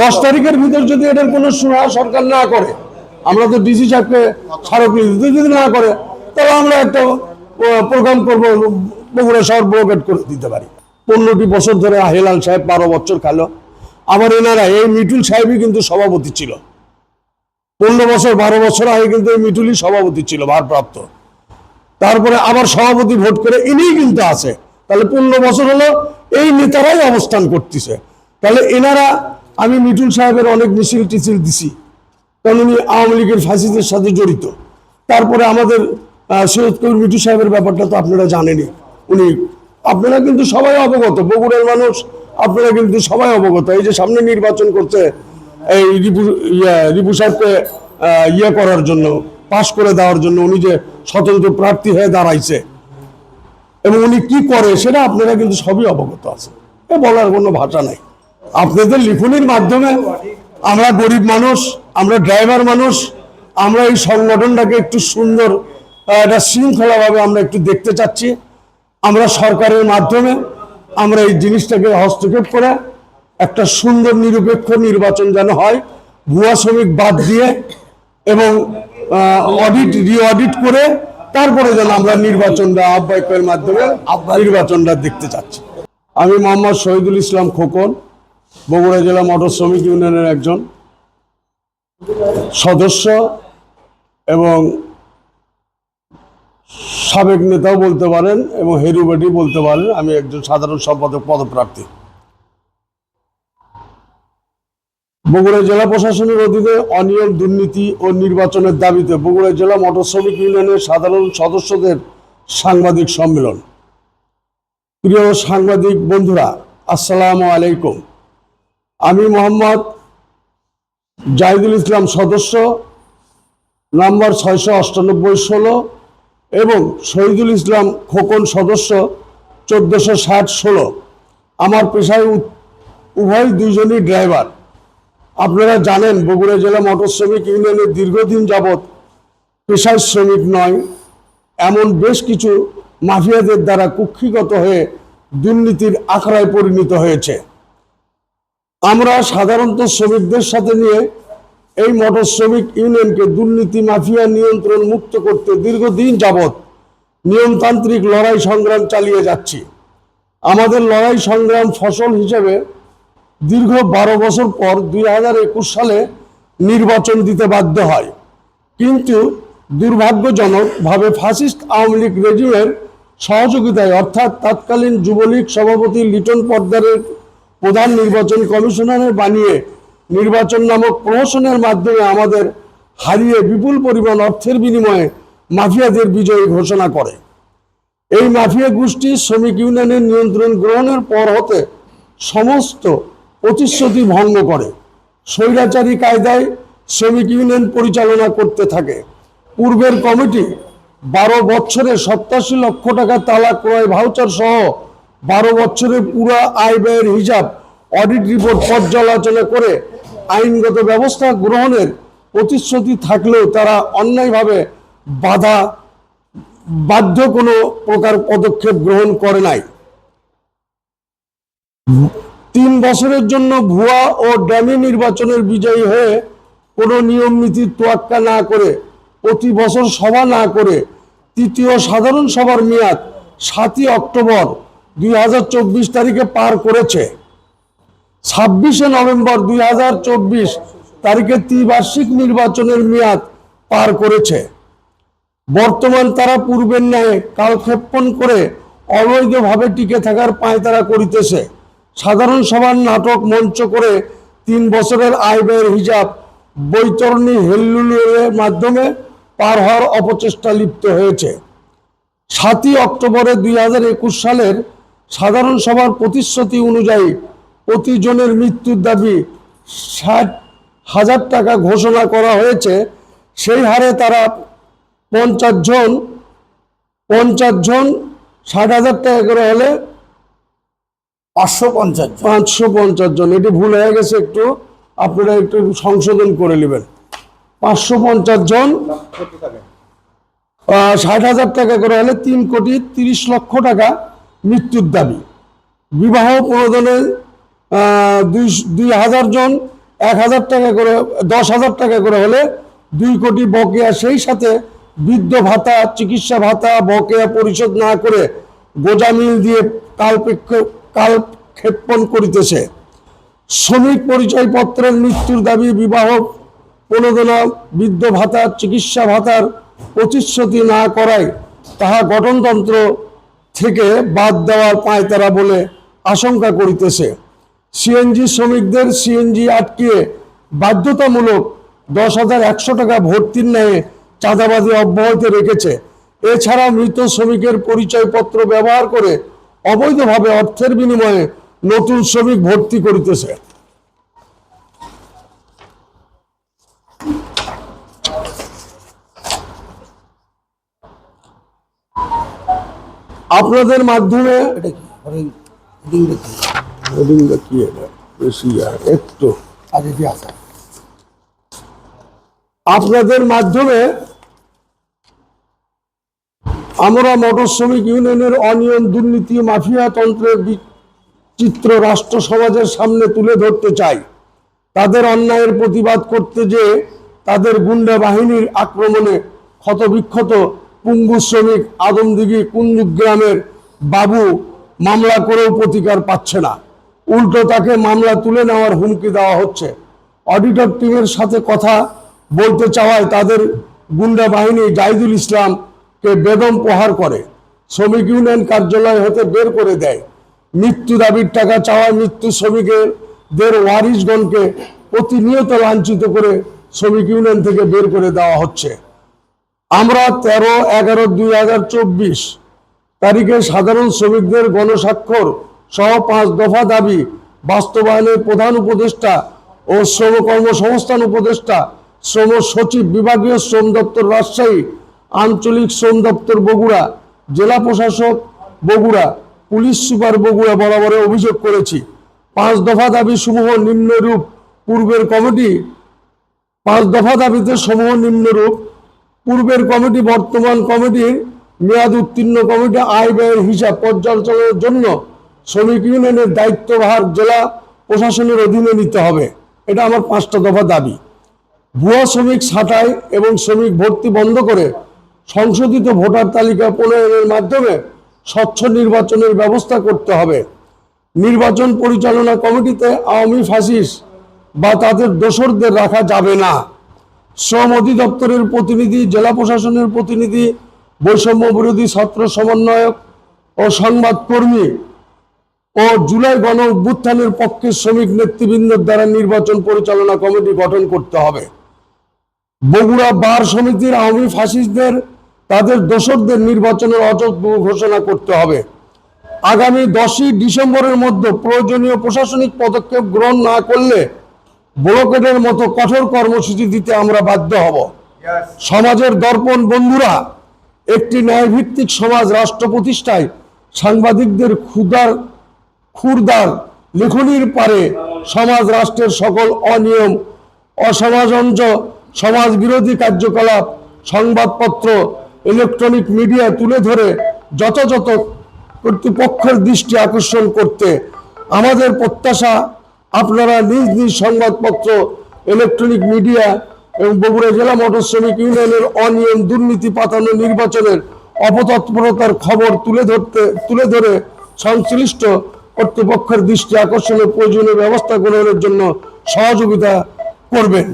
দশ তারিখের ভিতর যদি এটার কোনো সুরা সরকার না করে, আমরা তো ডিসি সাহেবকে স্মারকলিপি যদি না করে, তাহলে আমরা একটা প্রোগ্রাম করব, বগুড়া শহর ব্লকেট করে দিতে পারি। পনেরোটি বছর ধরে হেলাল সাহেব বারো বছর খালো আবার এনারা, এই মিটুল সাহেবই কিন্তু সভাপতি ছিল। পনেরো বছর, বারো বছর আগে কিন্তু এই মিটুলই সভাপতি ছিল, ভারপ্রাপ্ত। তারপরে আবার সভাপতি ভোট করে ইনিই কিন্তু আছে। তাহলে পনেরো বছর হলো, এই নেতারাই অবস্থান করতেছে। তাহলে এনারা আমি মিটুল সাহেবের অনেক মিছিল টিছিল দিছি। কারণ উনি আওয়ামী লীগের ফাঁসিদের সাথে জড়িত। তারপরে আমাদের সৈয়দ কবির মিটু সাহেবের ব্যাপারটা তো আপনারা জানেনই। উনি, আপনারা কিন্তু সবাই অবগত, বগুড়ার মানুষ, আপনারা কিন্তু সবাই অবগত। এই যে সামনে নির্বাচন করছে, এই রিপু রিপু সাহেবকে ইয়ে করার জন্য, পাশ করে দেওয়ার জন্য উনি যে স্বতন্ত্র প্রার্থী হয়ে দাঁড়াইছে। এবং উনি কি করে, সেটা আপনারা কিন্তু সবই অবগত আছে এ বলার কোনো ভাষা নাই। আপনাদের লিখনির মাধ্যমে আমরা গরিব মানুষ আমরা ড্রাইভার মানুষ আমরা এই সংগঠনটাকে একটু সুন্দর একটা শৃঙ্খলাভাবে আমরা একটু দেখতে চাচ্ছি। আমরা সরকারের মাধ্যমে আমরা এই জিনিসটাকে হস্তক্ষেপ করে একটা সুন্দর নিরপেক্ষ নির্বাচন যেন হয় ভুয়া শ্রমিক বাদ দিয়ে এবং অডিট রি অডিট করে তারপরে যেন আমরা নির্বাচনটা আহ্বায়কের মাধ্যমে নির্বাচনটা দেখতে চাচ্ছি। আমি মোহাম্মদ শহীদুল ইসলাম খোকন বগুড়া জেলা মোটর শ্রমিক ইউনিয়নের একজন সদস্য এবং সাবেক নেতাও বলতে পারেন এবং হেরুবাটি বলতে পারেন, আমি একজন সাধারণ সম্পাদক, পদপ্রার্থী। বগুড়া জেলা প্রশাসনের অধীনে অনিয়ম, দুর্নীতি ও নির্বাচনের দাবিতে বগুড়া জেলা মোটর শ্রমিক ইউনিয়নের সাধারণ সদস্যদের সাংবাদিক সম্মেলন। প্রিয় সাংবাদিক বন্ধুরা, আসসালামু আলাইকুম। আমি মোহাম্মদ জাহিদুল ইসলাম সদস্য, নাম্বার ছয়শো অষ্টানব্বই ষোলো, এবং শহীদুল ইসলাম খোকন সদস্য, চোদ্দোশো ষাট ষোলো। আমার পেশায় উভয় দুইজনই ড্রাইভার। আপনারা জানেন, বগুড়া জেলা মোটর শ্রমিক ইউনিয়নের দীর্ঘদিন যাবৎ পেশায় শ্রমিক নয়। এমন বেশ কিছু মাফিয়াদের দ্বারা কুক্ষিগত হয়ে দুর্নীতির আখড়ায় পরিণত হয়েছে। আমরা সাধারণত শ্রমিকদের সাথে নিয়ে এই মোটর শ্রমিক ইউনিয়নকে দুর্নীতি, মাফিয়া নিয়ন্ত্রণ মুক্ত করতে দীর্ঘদিন যাবৎ নিয়মতান্ত্রিক লড়াই সংগ্রাম চালিয়ে যাচ্ছি। আমাদের লড়াই সংগ্রাম ফসল হিসেবে দীর্ঘ বারো বছর পর দুই হাজার একুশ সালে নির্বাচন দিতে বাধ্য হয়। কিন্তু দুর্ভাগ্যজনকভাবে ফাসিস্ট আওয়ামী লীগ রেজিমের সহযোগিতায়, অর্থাৎ তৎকালীন যুবলীগ সভাপতি লিটন পর্দারের প্রধান নির্বাচন কমিশনারের বানিয়ে নির্বাচন নামক প্রহসনের মাধ্যমে আমাদের হারিয়ে বিপুল পরিমাণ অর্থের বিনিময়ে মাফিয়াদের বিজয়ী ঘোষণা করে। এই মাফিয়া গোষ্ঠী শ্রমিক ইউনিয়নের নিয়ন্ত্রণ গ্রহণের পর হতে সমস্ত প্রতিশ্রুতি ভঙ্গ করে। স্বৈরাচারী কায়দায় শ্রমিক ইউনিয়ন পরিচালনা করতে থাকে। পূর্বের কমিটি বারো বছরে সপ্তাশি লক্ষ টাকা তালা ক্রয় ভাউচার সহ বারো বছরের পুরো আয় ব্যয়ের হিসাব অডিট রিপোর্ট পর্যালোচনা করে আইনগত ব্যবস্থা গ্রহণের প্রতিশ্রুতি থাকলেও তারা অন্যায়ভাবে বাধা, বাধ্য কোনো প্রকার পদক্ষেপ গ্রহণ করে নাই। তিন বছরের জন্য ভুয়া ও ড্যামি নির্বাচনের বিজয়ী হয়ে কোনো নিয়ম নীতির তোয়াক্কা না করে, প্রতি বছর সভা না করে তৃতীয় সাধারণ সভার মেয়াদ সাতই অক্টোবর দুই হাজার চব্বিশ তারিখে পার করেছে। ছাব্বিশে নভেম্বর দুই হাজার চব্বিশ তারিখে ত্রিবার্ষিক নির্বাচনের মেয়াদ পার করেছে। বর্তমান তারা পূর্বের ন্যায় কালক্ষেপণ করে অবৈধভাবে টিকে থাকার পায়তারা করিতেছে। সাধারণ সভার নাটক মঞ্চ করে তিন বছরের আয় ব্যয়ের হিসাব বৈতরণী হেল্লুলের মাধ্যমে পার হওয়ার অপচেষ্টা লিপ্ত হয়েছে। সাতই অক্টোবরে দুই হাজার একুশ সালের সাধারণ সভার প্রতিশ্রুতি অনুযায়ী প্রতিজনের মৃত্যুর দাবি ষাট হাজার টাকা ঘোষণা করা হয়েছে। সেই হারে তারা পঞ্চাশ জন পঞ্চাশ জন ষাট হাজার টাকা করে হলে পাঁচশো পঞ্চাশ জন। পাঁচশো পঞ্চাশ জন। এটি ভুল হয়ে গেছে একটু। আপনারা একটু সংশোধন করে নেবেন। পাঁচশো পঞ্চাশ জন ষাট হাজার টাকা করে হলে তিন কোটি তিরিশ লক্ষ টাকা মৃত্যুর দাবি। বিবাহ প্রণোদনে দুই দুই হাজার জন, এক হাজার টাকা করে, দশ হাজার টাকা করে হলে দুই কোটি বকেয়া, সেই সাথে বৃদ্ধ ভাতা, চিকিৎসা ভাতা, বকেয়া পরিশোধ না করে গোজামিল দিয়ে কালপেক্ষ, কালক্ষেপণ করিতেছে। শ্রমিক পরিচয়পত্রের মৃত্যুর দাবি, বিবাহ প্রণোদনা, বৃদ্ধ ভাতা, চিকিৎসা ভাতার প্রতিশ্রুতি না করায় তাহা গঠনতন্ত্র থেকে বাদ দেওয়ার পায় তারা বলে আশঙ্কা করিতেছে। সিএনজি শ্রমিকদের সিএনজি আটকিয়ে বাধ্যতামূলক দশ হাজার একশো টাকা ভর্তির ন্যায় চাঁদাবাজি অব্যাহত রেখেছে। এছাড়া মৃত শ্রমিকের পরিচয়পত্র ব্যবহার করে অবৈধভাবে অর্থের বিনিময়ে নতুন শ্রমিক ভর্তি করিতেছে। আপনাদের মাধ্যমে এটা কি? হরিণ কি? এটা? বেশি একটু। আর এটি আছে আপনাদের মাধ্যমে আমরা মোটর শ্রমিক ইউনিয়নের অনিয়ম দুর্নীতি মাফিয়া তন্ত্রের চিত্র রাষ্ট্র সমাজের সামনে তুলে ধরতে চাই। তাদের অন্যায়ের প্রতিবাদ করতে যে তাদের গুন্ডা বাহিনীর আক্রমণে ক্ষতবিক্ষত পুঙ্গু শ্রমিক আদমদিঘি কুন্দুক গ্রামের বাবু মামলা করেও প্রতিকার পাচ্ছে না। উল্টো তাকে মামলা তুলে নেওয়ার হুমকি দেওয়া হচ্ছে। অডিটর টিমের সাথে কথা বলতে চাওয়ায় তাদের গুন্ডা বাহিনী জাহিদুল ইসলামকে বেদম প্রহার করে। শ্রমিক ইউনিয়ন কার্যালয় হতে বের করে দেয়। মৃত্যু দাবির টাকা চাওয়ায় মৃত্যু শ্রমিকদের ওয়ারিশগণকে প্রতিনিয়ত লাঞ্ছিত করে শ্রমিক ইউনিয়ন থেকে বের করে দেওয়া হচ্ছে। আমরা তেরো, এগারো, দুই হাজার চব্বিশ তারিখে সাধারণ শ্রমিকদের গণস্বাক্ষর সহ পাঁচ দফা দাবি, বাস্তবায়নের প্রধান উপদেষ্টা ও শ্রম কর্মসংস্থান উপদেষ্টা, শ্রম সচিব বিভাগীয় শ্রম দপ্তর রাজশাহী, আঞ্চলিক শ্রম দপ্তর বগুড়া, জেলা প্রশাসক বগুড়া, পুলিশ সুপার বগুড়া বরাবরে অভিযোগ করেছি। পাঁচ দফা দাবি সমূহ নিম্নরূপ, পূর্বের কমিটি পাঁচ দফা দাবিতে সমূহ নিম্নরূপ পূর্বের কমিটি, বর্তমান কমিটির মেয়াদ উত্তীর্ণ কমিটি, আয় ব্যয়ের হিসাব পর্যালোচনার জন্য শ্রমিক ইউনিয়নের দায়িত্বভার জেলা প্রশাসনের অধীনে নিতে হবে। এটা আমার পাঁচটা দফা দাবি। ভুয়া শ্রমিক ছাঁটাই এবং শ্রমিক ভর্তি বন্ধ করে সংশোধিত ভোটার তালিকা প্রণয়নের মাধ্যমে স্বচ্ছ নির্বাচনের ব্যবস্থা করতে হবে। নির্বাচন পরিচালনা কমিটিতে আওয়ামী ফাসিস বা তাদের দোসরদের রাখা যাবে না। শ্রম অধিদপ্তরের প্রতিনিধি, জেলা প্রশাসনের প্রতিনিধি, বৈষম্য বিরোধী ছাত্র সমন্বয়ক ও সংবাদকর্মী ও জুলাই গণ অভ্যুত্থানের পক্ষে শ্রমিক নেতৃবৃন্দের দ্বারা নির্বাচন পরিচালনা কমিটি গঠন করতে হবে। বগুড়া বার সমিতির আওয়ামী ফাসিস্টদের, তাদের দোসরদের নির্বাচনের অযোগ্য ঘোষণা করতে হবে। আগামী দশই ডিসেম্বরের মধ্যে প্রয়োজনীয় প্রশাসনিক পদক্ষেপ গ্রহণ না করলে ব্লকেটের মতো কঠোর কর্মসূচি দিতে আমরা বাধ্য হব। সমাজের দর্পণ বন্ধুরা একটি ন্যায়ভিত্তিক সমাজ রাষ্ট্র প্রতিষ্ঠায় সাংবাদিকদের ক্ষুদার ক্ষুরদার লেখনির পারে সমাজ রাষ্ট্রের সকল অনিয়ম অসমাজঞ্চ সমাজ বিরোধী কার্যকলাপ সংবাদপত্র ইলেকট্রনিক মিডিয়া তুলে ধরে যথাযথ কর্তৃপক্ষের দৃষ্টি আকর্ষণ করতে আমাদের প্রত্যাশা আপনারা নিজ নিজ সংবাদপত্র ইলেকট্রনিক মিডিয়া এবং বগুড়া জেলা মোটর শ্রমিক ইউনিয়নের অনিয়ম দুর্নীতি পাতানো নির্বাচনের অপতৎপরতার খবর তুলে ধরতে, তুলে ধরে সংশ্লিষ্ট কর্তৃপক্ষের দৃষ্টি আকর্ষণের প্রয়োজনীয় ব্যবস্থা গ্রহণের জন্য সহযোগিতা করবেন।